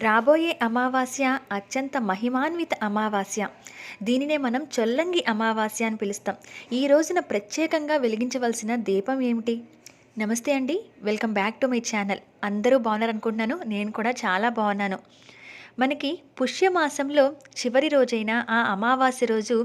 రాబోయే అమావాస్య అత్యంత మహిమాన్విత అమావాస్య. దీనినే మనం చొల్లంగి అమావాస్య అని పిలుస్తాం. ఈ రోజున ప్రత్యేకంగా వెలిగించవలసిన దీపం ఏమిటి? నమస్తే అండి. Welcome back to my channel. అందరూ బాగున్నారు అనుకుంటున్నాను నేను కూడా చాలా బాగున్నాను. మనకి పుష్యమాసంలో చివరి రోజైన ఆ అమావాస్య రోజు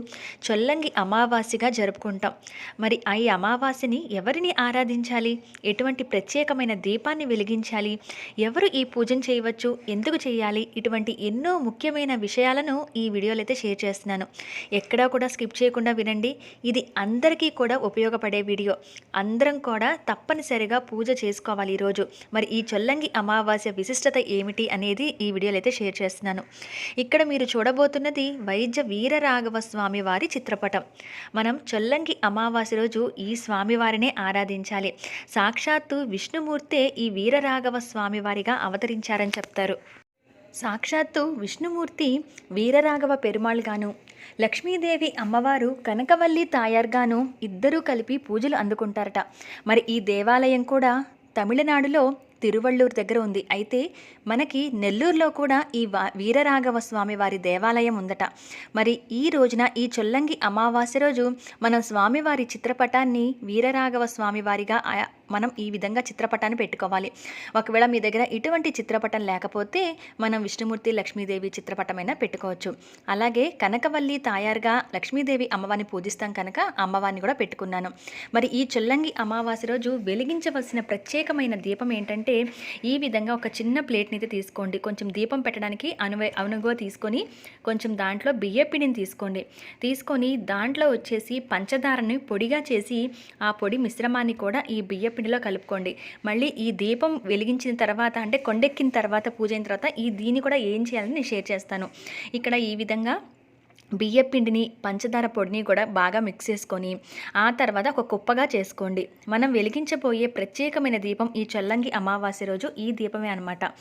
చొల్లంగి అమావాస్యగా జరుపుకుంటాం. మరి ఆ ఈ అమావాస్యని ఎవరిని ఆరాధించాలి? ఎటువంటి ప్రత్యేకమైన దీపాన్ని వెలిగించాలి? ఎవరు ఈ పూజను చేయవచ్చు? ఎందుకు చేయాలి? ఇటువంటి ఎన్నో ముఖ్యమైన విషయాలను ఈ వీడియోలో అయితే షేర్ చేస్తున్నాను. ఎక్కడా కూడా స్కిప్ చేయకుండా వినండి. ఇది అందరికీ కూడా ఉపయోగపడే వీడియో. అందరం కూడా తప్పనిసరిగా పూజ చేసుకోవాలి ఈరోజు. మరి ఈ చొల్లంగి అమావాస్య విశిష్టత ఏమిటి అనేది ఈ వీడియోలో అయితే షేర్ చేస్తున్నాను. ఇక్కడ మీరు చూడబోతున్నది వైద్య వీరరాఘవ స్వామి వారి చిత్రపటం. మనం చొల్లంగి అమావాస్య రోజు ఈ స్వామివారినే ఆరాధించాలి. సాక్షాత్తు విష్ణుమూర్తే ఈ వీరరాఘవ స్వామి వారిగా అవతరించారని చెప్తారు. సాక్షాత్తు విష్ణుమూర్తి వీరరాఘవ పెరుమాళ్గాను లక్ష్మీదేవి అమ్మవారు కనకవల్లి తాయార్గాను ఇద్దరూ కలిపి పూజలు అందుకుంటారట. మరి ఈ దేవాలయం కూడా తమిళనాడులో తిరువళ్ళూరు దగ్గర ఉంది. అయితే మనకి నెల్లూరులో కూడా ఈ వీరరాఘవ స్వామి వారి దేవాలయం ఉందట. మరి ఈ రోజున ఈ చొల్లంగి అమావాస్య రోజు మనం స్వామివారి చిత్రపటాన్ని వీరరాఘవ స్వామి వారిగా మనం ఈ విధంగా చిత్రపటాన్ని పెట్టుకోవాలి. ఒకవేళ మీ దగ్గర ఇటువంటి చిత్రపటం లేకపోతే మనం విష్ణుమూర్తి లక్ష్మీదేవి చిత్రపటమైనా పెట్టుకోవచ్చు. అలాగే కనకవల్లి తాయారుగా లక్ష్మీదేవి అమ్మవారిని పూజిస్తాం కనుక అమ్మవారిని కూడా పెట్టుకున్నాను. మరి ఈ చొల్లంగి అమావాస్య రోజు వెలిగించవలసిన ప్రత్యేకమైన దీపం ఏంటంటే ఈ విధంగా ఒక చిన్న ప్లేట్ని అయితే తీసుకోండి. కొంచెం దీపం పెట్టడానికి అనువ అనుగువ తీసుకొని కొంచెం దాంట్లో బియ్యపిండిని తీసుకోండి. తీసుకొని దాంట్లో వచ్చేసి పంచదారని పొడిగా చేసి ఆ పొడి మిశ్రమాన్ని కూడా ఈ బియ్య పిండిలో కలుపుకోండి. మళ్ళీ ఈ దీపం వెలిగించిన తర్వాత అంటే కొండెక్కిన తర్వాత పూజ అయిన తర్వాత ఈ దీన్ని కూడా ఏం చేయాలని నేను షేర్ చేస్తాను. ఇక్కడ ఈ విధంగా బియ్య పిండిని పంచదార పొడిని కూడా బాగా మిక్స్ చేసుకొని ఆ తర్వాత ఒక కుప్పగా చేసుకోండి. మనం వెలిగించబోయే ప్రత్యేకమైన దీపం ఈ చల్లంగి అమావాస్య రోజు ఈ దీపమే అనమాట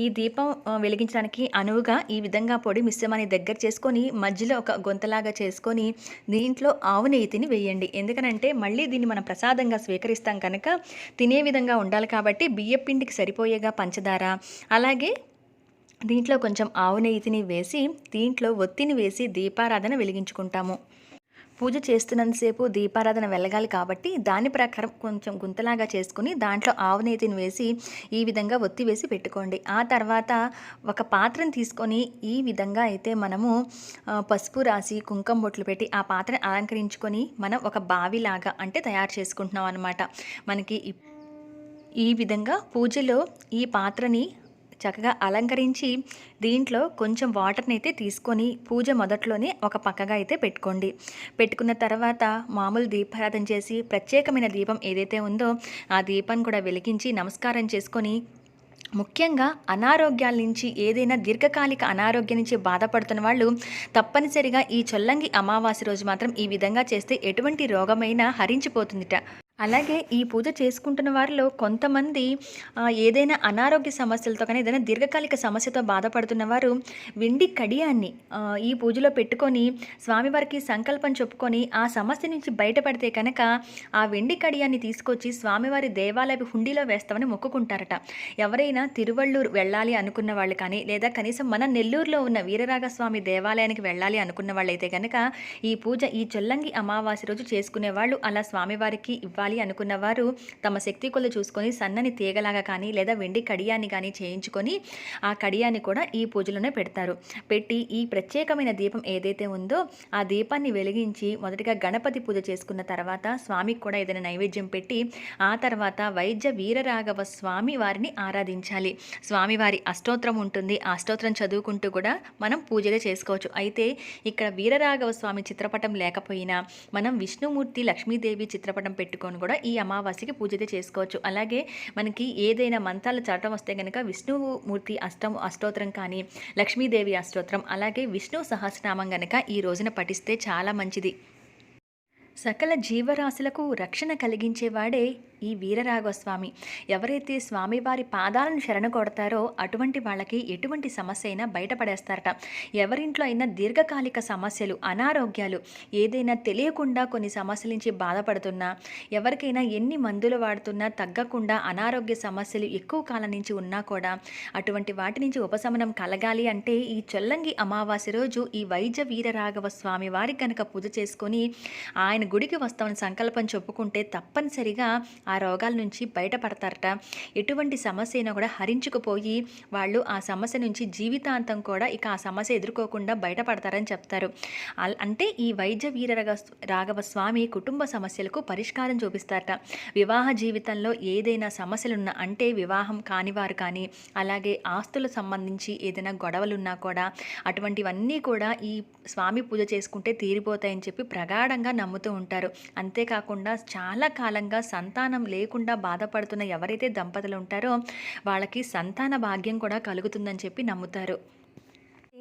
ఈ దీపం వెలిగించడానికి అనువుగా ఈ విధంగా పొడి మిశ్రమాన్ని దగ్గర చేసుకొని మధ్యలో ఒక గొంతలాగా చేసుకొని దీంట్లో ఆవు నెయ్యిని వేయండి. ఎందుకనంటే మళ్ళీ దీన్ని మనం ప్రసాదంగా స్వీకరిస్తాం కనుక తినే విధంగా ఉండాలి కాబట్టి బియ్య పిండికి సరిపోయేగా పంచదార అలాగే దీంట్లో కొంచెం ఆవు నెయ్యిని వేసి దీంట్లో ఒత్తిని వేసి దీపారాధన వెలిగించుకుంటాము. పూజ చేస్తున్నంతసేపు దీపారాధన వెళ్ళగాలి కాబట్టి దాని ప్రకారం కొంచెం గుంతలాగా చేసుకుని దాంట్లో ఆవు నెయ్యిని వేసి ఈ విధంగా ఒత్తి వేసి పెట్టుకోండి. ఆ తర్వాత ఒక పాత్రను తీసుకొని ఈ విధంగా అయితే మనము పసుపు రాసి కుంకుమ బొట్లు పెట్టి ఆ పాత్రను అలంకరించుకొని మనం ఒక బావిలాగా అంటే తయారు చేసుకుంటున్నాం అనమాట మనకి ఈ విధంగా పూజలో ఈ పాత్రని చక్కగా అలంకరించి దీంట్లో కొంచెం వాటర్ని అయితే తీసుకొని పూజ మొదట్లోనే ఒక పక్కగా అయితే పెట్టుకోండి. పెట్టుకున్న తర్వాత మామూలు దీపారాధన చేసి ప్రత్యేకమైన దీపం ఏదైతే ఉందో ఆ దీపాన్ని కూడా వెలిగించి నమస్కారం చేసుకొని ముఖ్యంగా అనారోగ్యాల నుంచి ఏదైనా దీర్ఘకాలిక అనారోగ్యం నుంచి బాధపడుతున్న వాళ్ళు తప్పనిసరిగా ఈ చొల్లంగి అమావాస్య రోజు మాత్రం ఈ విధంగా చేస్తే ఎటువంటి రోగమైనా హరించిపోతుందిట. అలాగే ఈ పూజ చేసుకుంటున్న వారిలో కొంతమంది ఏదైనా అనారోగ్య సమస్యలతో కానీ ఏదైనా దీర్ఘకాలిక సమస్యతో బాధపడుతున్న వారు వెండి కడియాన్ని ఈ పూజలో పెట్టుకొని స్వామివారికి సంకల్పం చెప్పుకొని ఆ సమస్య నుంచి బయటపడితే కనుక ఆ వెండి కడియాన్ని తీసుకొచ్చి స్వామివారి దేవాలయ హుండీలో వేస్తామని మొక్కుకుంటారట. ఎవరైనా తిరువళ్ళూరు వెళ్ళాలి అనుకున్న వాళ్ళు కానీ లేదా కనీసం మన నెల్లూరులో ఉన్న వీరరాగస్వామి దేవాలయానికి వెళ్ళాలి అనుకున్న వాళ్ళైతే కనుక ఈ పూజ ఈ చొల్లంగి అమావాస్య రోజు చేసుకునే వాళ్ళు అలా స్వామివారికి ఇవ్వాలి. అనుకున్న వారు తమ శక్తి కొలు చూసుకొని సన్నని తీగలాగా కానీ లేదా వెండి కడియాన్ని కానీ చేయించుకొని ఆ కడియాన్ని కూడా ఈ పూజలోనే పెడతారు. పెట్టి ఈ ప్రత్యేకమైన దీపం ఏదైతే ఉందో ఆ దీపాన్ని వెలిగించి మొదటిగా గణపతి పూజ చేసుకున్న తర్వాత స్వామికి కూడా ఏదైనా నైవేద్యం పెట్టి ఆ తర్వాత వైద్య వీరరాఘవ స్వామి వారిని ఆరాధించాలి. స్వామివారి అష్టోత్రం ఉంటుంది. ఆ అష్టోత్రం చదువుకుంటూ కూడా మనం పూజలే చేసుకోవచ్చు. అయితే ఇక్కడ వీరరాఘవ స్వామి చిత్రపటం లేకపోయినా మనం విష్ణుమూర్తి లక్ష్మీదేవి చిత్రపటం పెట్టుకొని కూడా ఈ అమావాస్యకి పూజ అయితే చేసుకోవచ్చు. అలాగే మనకి ఏదైనా మంత్రాలు చదవటం వస్తే కనుక విష్ణుమూర్తి అష్టం అష్టోత్తరం కానీ లక్ష్మీదేవి అష్టోత్తరం అలాగే విష్ణు సహస్రనామం కనుక ఈ రోజున పఠిస్తే చాలా మంచిది. సకల జీవరాశులకు రక్షణ కలిగించేవాడే ఈ వీరరాఘవస్వామి. ఎవరైతే స్వామివారి పాదాలను శరణు కొడతారో అటువంటి వాళ్ళకి ఎటువంటి సమస్య అయినా బయటపడేస్తారట. ఎవరింట్లో అయినా దీర్ఘకాలిక సమస్యలు అనారోగ్యాలు ఏదైనా తెలియకుండా కొన్ని సమస్యల నుంచి బాధపడుతున్నా ఎవరికైనా ఎన్ని మందులు వాడుతున్నా తగ్గకుండా అనారోగ్య సమస్యలు ఎక్కువ కాలం నుంచి ఉన్నా కూడా అటువంటి వాటి నుంచి ఉపశమనం కలగాలి అంటే ఈ చొల్లంగి అమావాస్య రోజు ఈ వైద్య వీరరాఘవ స్వామి వారికి కనుక పూజ చేసుకొని ఆయన గుడికి వస్తామని సంకల్పం చెప్పుకుంటే తప్పనిసరిగా ఆ రోగాల నుంచి బయటపడతారట. ఎటువంటి సమస్య అయినా కూడా హరించుకుపోయి వాళ్ళు ఆ సమస్య నుంచి జీవితాంతం కూడా ఇక ఆ సమస్య ఎదుర్కోకుండా బయటపడతారని చెప్తారు. అంటే ఈ వైద్య వీర రాఘవ స్వామి కుటుంబ సమస్యలకు పరిష్కారం చూపిస్తారట. వివాహ జీవితంలో ఏదైనా సమస్యలున్నా అంటే వివాహం కానివారు కానీ అలాగే ఆస్తులకు సంబంధించి ఏదైనా గొడవలున్నా కూడా అటువంటివన్నీ కూడా ఈ స్వామి పూజ చేసుకుంటే తీరిపోతాయని చెప్పి ప్రగాఢంగా నమ్ముతూ ఉంటారు. అంతేకాకుండా చాలా కాలంగా సంతానం లేకుండా బాధపడుతున్న ఎవరైతే దంపతులు ఉంటారో వాళ్ళకి సంతాన భాగ్యం కూడా కలుగుతుందని చెప్పి నమ్ముతారు.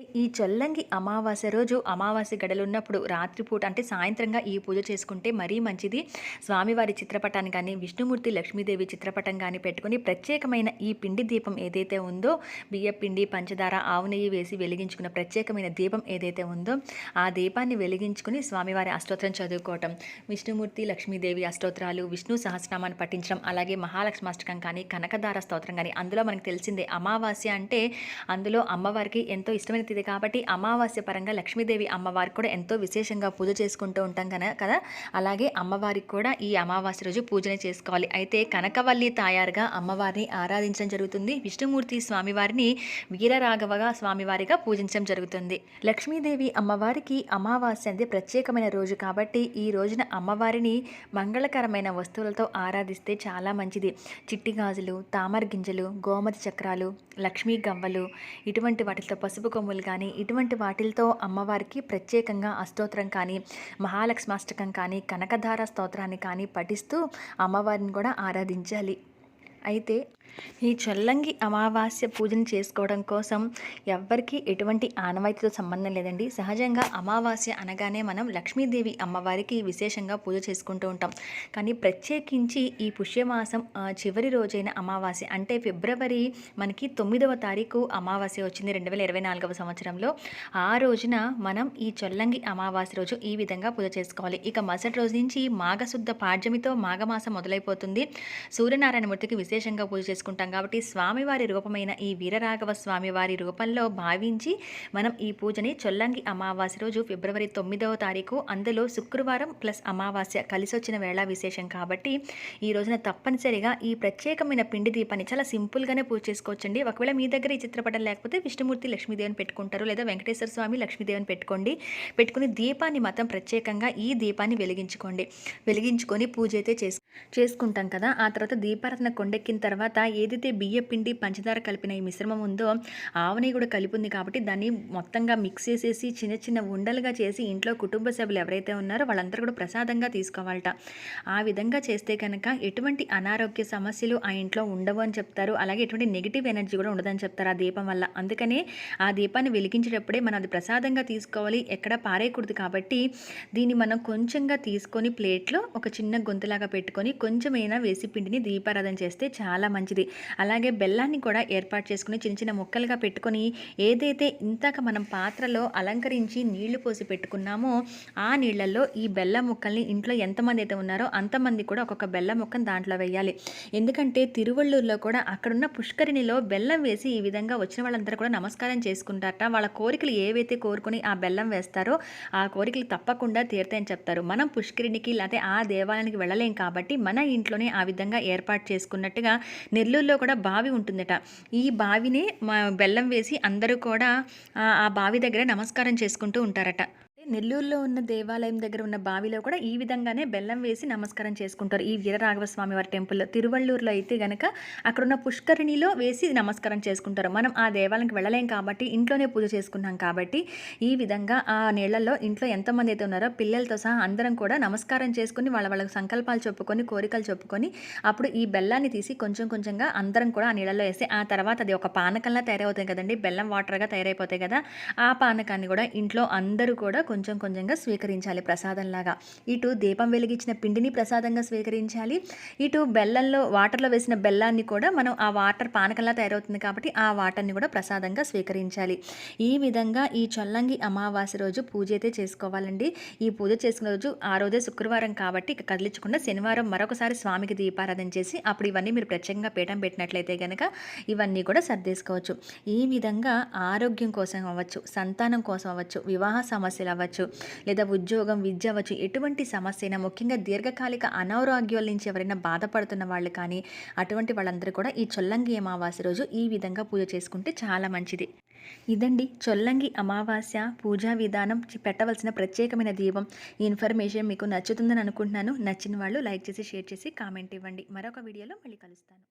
ఈ చొల్లంగి అమావాస్య రోజు అమావాస్య గడలున్నప్పుడు రాత్రిపూట అంటే సాయంత్రంగా ఈ పూజ చేసుకుంటే మరీ మంచిది. స్వామివారి చిత్రపటాన్ని కానీ విష్ణుమూర్తి లక్ష్మీదేవి చిత్రపటం కానీ పెట్టుకుని ప్రత్యేకమైన ఈ పిండి దీపం ఏదైతే ఉందో బియ్య పిండి పంచదార ఆవు నెయ్యి వేసి వెలిగించుకున్న ప్రత్యేకమైన దీపం ఏదైతే ఉందో ఆ దీపాన్ని వెలిగించుకుని స్వామివారి అష్టోత్తరం చదువుకోవటం. విష్ణుమూర్తి లక్ష్మీదేవి అష్టోత్తరాలు విష్ణు సహస్రనామాన్ని పఠించడం అలాగే మహాలక్ష్మాష్టకం కానీ కనకదార స్తోత్రం కానీ అందులో మనకు తెలిసిందే అమావాస్య అంటే అందులో అమ్మవారికి ఎంతో ఇష్టమైన తిథి కాబట్టి అమావాస్య పరంగా లక్ష్మీదేవి అమ్మవారికి కూడా ఎంతో విశేషంగా పూజ చేసుకుంటూ ఉంటాం కదా కదా? అలాగే అమ్మవారికి కూడా ఈ అమావాస్య రోజు పూజనే చేసుకోవాలి. అయితే కనకవల్లి తాయారుగా అమ్మవారిని ఆరాధించడం జరుగుతుంది. విష్ణుమూర్తి స్వామివారిని వీరరాఘవగా స్వామివారిగా పూజించడం జరుగుతుంది. లక్ష్మీదేవి అమ్మవారికి అమావాస్య అనేది ప్రత్యేకమైన రోజు కాబట్టి ఈ రోజున అమ్మవారిని మంగళకరమైన వస్తువులతో ఆరాధిస్తే చాలా మంచిది. చిట్టి గాజులు తామర గింజలు గోమతి చక్రాలు లక్ష్మీ గవ్వలు ఇటువంటి వాటితో పసుపు కొమ్ములు కానీ ఇటువంటి వాటిలతో అమ్మవారికి ప్రత్యేకంగా అష్టోత్తరం కానీ మహాలక్ష్మాష్టకం కానీ కనకధార స్తోత్రాన్ని కానీ పఠిస్తూ అమ్మవారిని కూడా ఆరాధించాలి. అయితే ఈ చొల్లంగి అమావాస్య పూజను చేసుకోవడం కోసం ఎవ్వరికీ ఎటువంటి ఆనవాయితీతో సంబంధం లేదండి. సహజంగా అమావాస్య అనగానే మనం లక్ష్మీదేవి అమ్మవారికి విశేషంగా పూజ చేసుకుంటూ ఉంటాం. కానీ ప్రత్యేకించి ఈ పుష్యమాసం చివరి రోజైన అమావాస్య అంటే ఫిబ్రవరి మనకి తొమ్మిదవ తారీఖు అమావాస్య వచ్చింది రెండు వేల ఇరవై నాలుగవ సంవత్సరంలో. ఆ రోజున మనం ఈ చొల్లంగి అమావాస్య రోజు ఈ విధంగా పూజ చేసుకోవాలి. ఇక మరుసటి రోజు నుంచి మాఘశుద్ధ పాడ్యమితో మాఘమాసం మొదలైపోతుంది. సూర్యనారాయణమూర్తికి విశేషంగా పూజ చేసుకుంటాం కాబట్టి స్వామివారి రూపమైన ఈ వీరరాఘవ స్వామివారి రూపంలో భావించి మనం ఈ పూజని చొల్లంగి అమావాస్య రోజు ఫిబ్రవరి తొమ్మిదవ తారీఖు అందులో శుక్రవారం ప్లస్ అమావాస్య కలిసి వచ్చిన వేళ విశేషం కాబట్టి ఈ రోజున తప్పనిసరిగా ఈ ప్రత్యేకమైన పిండి దీపాన్ని చాలా సింపుల్గానే పూజ చేసుకోవచ్చండి. ఒకవేళ మీ దగ్గర ఈ చిత్రపటం లేకపోతే విష్ణుమూర్తి లక్ష్మీదేవిని పెట్టుకుంటారు లేదా వెంకటేశ్వర స్వామి లక్ష్మీదేవిని పెట్టుకోండి. పెట్టుకుని దీపాన్ని మాత్రం ప్రత్యేకంగా ఈ దీపాన్ని వెలిగించుకోండి. వెలిగించుకొని పూజ అయితే చేసు చేసుకుంటాం కదా. ఆ తర్వాత దీపారాధన వేడెక్కిన తర్వాత ఏదైతే బియ్య పిండి పంచదార కలిపిన ఈ మిశ్రమం ఉందో ఆవని కూడా కలిపి ఉంది కాబట్టి దాన్ని మొత్తంగా మిక్స్ చేసేసి చిన్న చిన్న ఉండలుగా చేసి ఇంట్లో కుటుంబ సభ్యులు ఎవరైతే ఉన్నారో వాళ్ళందరూ కూడా ప్రసాదంగా తీసుకోవాలట. ఆ విధంగా చేస్తే కనుక ఎటువంటి అనారోగ్య సమస్యలు ఆ ఇంట్లో ఉండవు అని చెప్తారు. అలాగే ఎటువంటి నెగిటివ్ ఎనర్జీ కూడా ఉండదని చెప్తారు ఆ దీపం వల్ల. అందుకనే ఆ దీపాన్ని వెలిగించేటప్పుడే మనం అది ప్రసాదంగా తీసుకోవాలి. ఎక్కడ పారేయకూడదు కాబట్టి దీన్ని మనం కొంచెంగా తీసుకొని ప్లేట్లో ఒక చిన్న గొంతులాగా పెట్టుకొని కొంచెమైనా వేసి పిండిని దీపారాధన చేస్తే చాలా మంచిది. అలాగే బెల్లాన్ని కూడా ఏర్పాటు చేసుకుని చిన్న చిన్న ముక్కలుగా పెట్టుకొని ఏదైతే ఇంతాక మనం పాత్రలో అలంకరించి నీళ్ళు పోసి పెట్టుకున్నామో ఆ నీళ్ళలో ఈ బెల్లం ముక్కల్ని ఇంట్లో ఎంతమంది అయితే ఉన్నారో అంతమంది కూడా ఒక్కొక్క బెల్లం ముక్కను దాంట్లో వేయాలి. ఎందుకంటే తిరువళ్ళూరులో కూడా అక్కడున్న పుష్కరిణిలో బెల్లం వేసి ఈ విధంగా వచ్చిన వాళ్ళందరూ కూడా నమస్కారం చేసుకుంటారట. వాళ్ళ కోరికలు ఏవైతే కోరుకొని ఆ బెల్లం వేస్తారో ఆ కోరికలు తప్పకుండా తీరుతాయని చెప్తారు. మనం పుష్కరిణికి లేకపోతే ఆ దేవాలయానికి వెళ్ళలేం కాబట్టి మన ఇంట్లోనే ఆ విధంగా ఏర్పాటు చేసుకున్నట్టు అన్నట్టుగా నెల్లూరులో కూడా బావి ఉంటుందట. ఈ బావిని మా బెల్లం వేసి అందరూ కూడా ఆ బావి దగ్గర నమస్కారం చేసుకుంటూ ఉంటారట. నెల్లూరులో ఉన్న దేవాలయం దగ్గర ఉన్న బావిలో కూడా ఈ విధంగానే బెల్లం వేసి నమస్కారం చేసుకుంటారు. ఈ వీరరాఘవస్వామి వారి టెంపుల్లో తిరువళ్ళూరులో అయితే గనక అక్కడున్న పుష్కరిణిలో వేసి నమస్కారం చేసుకుంటారు. మనం ఆ దేవాలయంకి వెళ్ళలేం కాబట్టి ఇంట్లోనే పూజ చేసుకున్నాం కాబట్టి ఈ విధంగా ఆ నీళ్ళలో ఇంట్లో ఎంతమంది అయితే ఉన్నారో పిల్లలతో సహా అందరం కూడా నమస్కారం చేసుకుని వాళ్ళ వాళ్ళ సంకల్పాలు చెప్పుకొని కోరికలు చెప్పుకొని అప్పుడు ఈ బెల్లాన్ని తీసి కొంచెం కొంచెంగా అందరం కూడా ఆ నీళ్ళలో వేసి ఆ తర్వాత అది ఒక పానకంలా తయారవుతాయి కదండి. బెల్లం వాటర్గా తయారైపోతాయి కదా. ఆ పానకాన్ని కూడా ఇంట్లో అందరూ కూడా కొంచెం కొంచెంగా స్వీకరించాలి ప్రసాదంలాగా. ఇటు దీపం వెలిగించిన పిండిని ప్రసాదంగా స్వీకరించాలి. ఇటు బెల్లంలో వాటర్లో వేసిన బెల్లాన్ని కూడా మనం ఆ వాటర్ పానకంలా తయారవుతుంది కాబట్టి ఆ వాటర్ని కూడా ప్రసాదంగా స్వీకరించాలి. ఈ విధంగా ఈ చొల్లంగి అమావాస్య రోజు పూజ అయితే చేసుకోవాలండి. ఈ పూజ చేసుకున్న రోజు ఆ రోజే శుక్రవారం కాబట్టి ఇక కదిలించకుండా శనివారం మరొకసారి స్వామికి దీపారాధన చేసి అప్పుడు ఇవన్నీ మీరు ప్రత్యేకంగా పీఠం పెట్టినట్లయితే కనుక ఇవన్నీ కూడా సర్దేసుకోవచ్చు. ఈ విధంగా ఆరోగ్యం కోసం అవ్వచ్చు సంతానం కోసం అవ్వచ్చు వివాహ సమస్యలు అవ్వచ్చు లేదా ఉద్యోగం విద్య అవ్వచ్చు ఎటువంటి సమస్య అయినా ముఖ్యంగా దీర్ఘకాలిక అనారోగ్యాల నుంచి ఎవరైనా బాధపడుతున్న వాళ్ళు కానీ అటువంటి వాళ్ళందరూ కూడా ఈ చొల్లంగి అమావాస్య రోజు ఈ విధంగా పూజ చేసుకుంటే చాలా మంచిది. ఇదండి చొల్లంగి అమావాస్య పూజా విధానం. పెట్టవలసిన ప్రత్యేకమైన దీపం. ఈ ఇన్ఫర్మేషన్ మీకు నచ్చుతుందని అనుకుంటున్నాను. నచ్చిన వాళ్ళు లైక్ చేసి షేర్ చేసి కామెంట్ ఇవ్వండి. మరొక వీడియోలో మళ్ళీ కలుస్తాను.